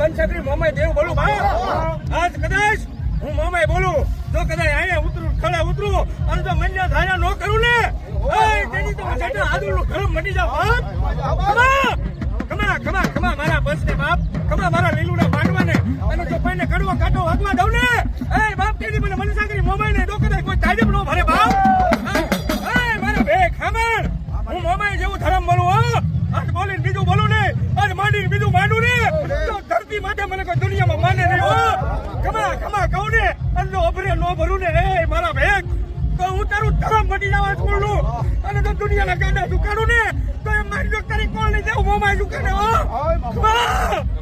બનશકરી મોમાય દેવ બોલું બા આજ કદાચ હું મોમાય બોલું. જો કદાચ અહીંયા ઉતરું ખડે ઉતરું અને જો મન્ય ધાર્યા ન કરું ને તેની તો છેટા આદરું ગરમ મટી જાવ બાપ કમા કમા કમા મારા બસ બાપ કમા મારા લીલુડા માંડવાને અને જો કોઈને કડવો કાટો હાથમાં દઉં ને એ બાપ તેની મને મનસાગરી મોમાઈ ને જો કદાચ કોઈ તાજબ નો ભરે બાપ. એ મારા બે ખામણ. હું મોમાય જેવું ધરમ બોલું હો? આજ બોલીને બીજું બોલું ને આજ માંડીને બીજું માંડું ને તો માટે મને કોઈ દુનિયામાં માને નહીં હો. ખમા ખમા કહું ને અને જો અભરે નો ભરું ને એ મારા ભેગ. તો હું તારું ધરમ મટી જવા છોડું અને તો દુનિયાના ગાડા દુકાનું ને તો એ મારી જો તારી કોણ નહીં દેવું મોમાઈ દુકાને હો. ખમા.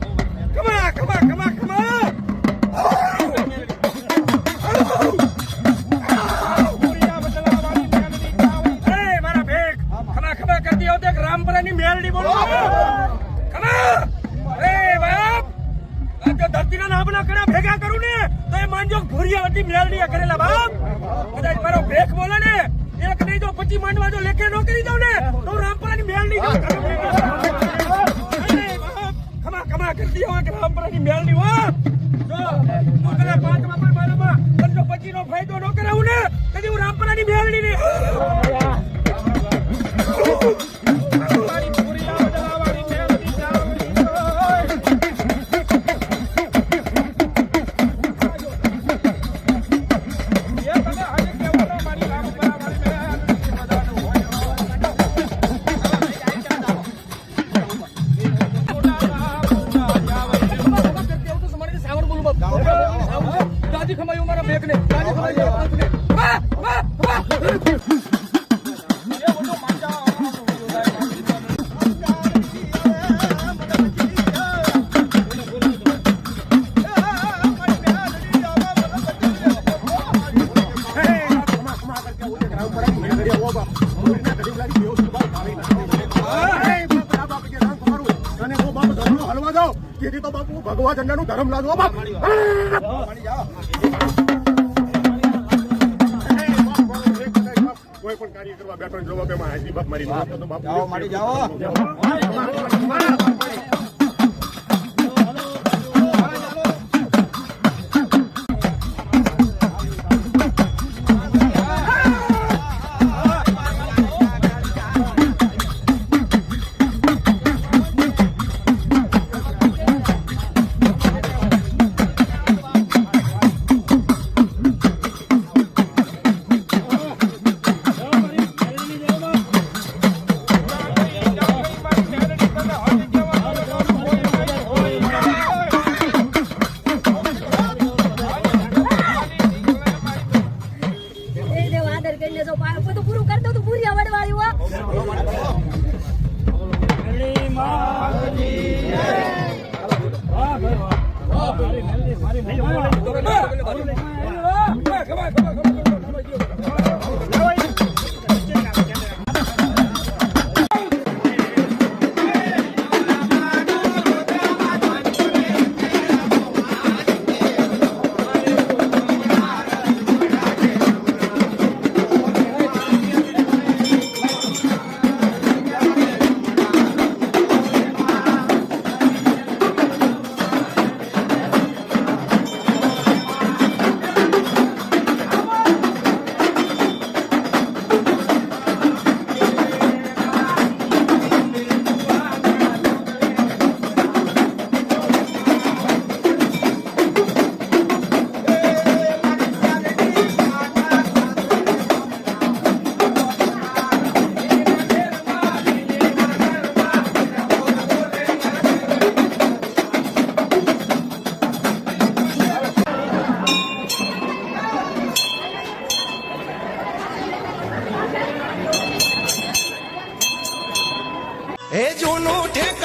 ધરતીના નામના કણા ભેગા કરું ને તો એ માનજો ભૂરિયાવતી મેલડીએ કરેલા બાપ. કદાચ મારો ભેખ બોલે ને એક નહીં તો પછી માંડવા જો લેખે નોકરી દઉં ને તો રામપરાની બાપ, ખમા ખમા કરતી હોય કે રામપરાની મેલડી હો. જો પાંચમા પણ મારામાં, પણ જો પચીનો ફાયદો ન કરાવું ને કદી હું રામપરાની મેલડી નહીં. દાદી ખમાયું મારા બેગ ને દાદી ખમાયું વાહ તો બાપુ ભગવા ઝંડાનું ધર્મ લાદવો બાપ. કોઈ પણ કાર્ય કરવા બેઠો જોવા કે હાજરી બાપ મારી તો બાપ. જાઓ. મારી જાઓ. વડવાળી હો જૂનું જગમાં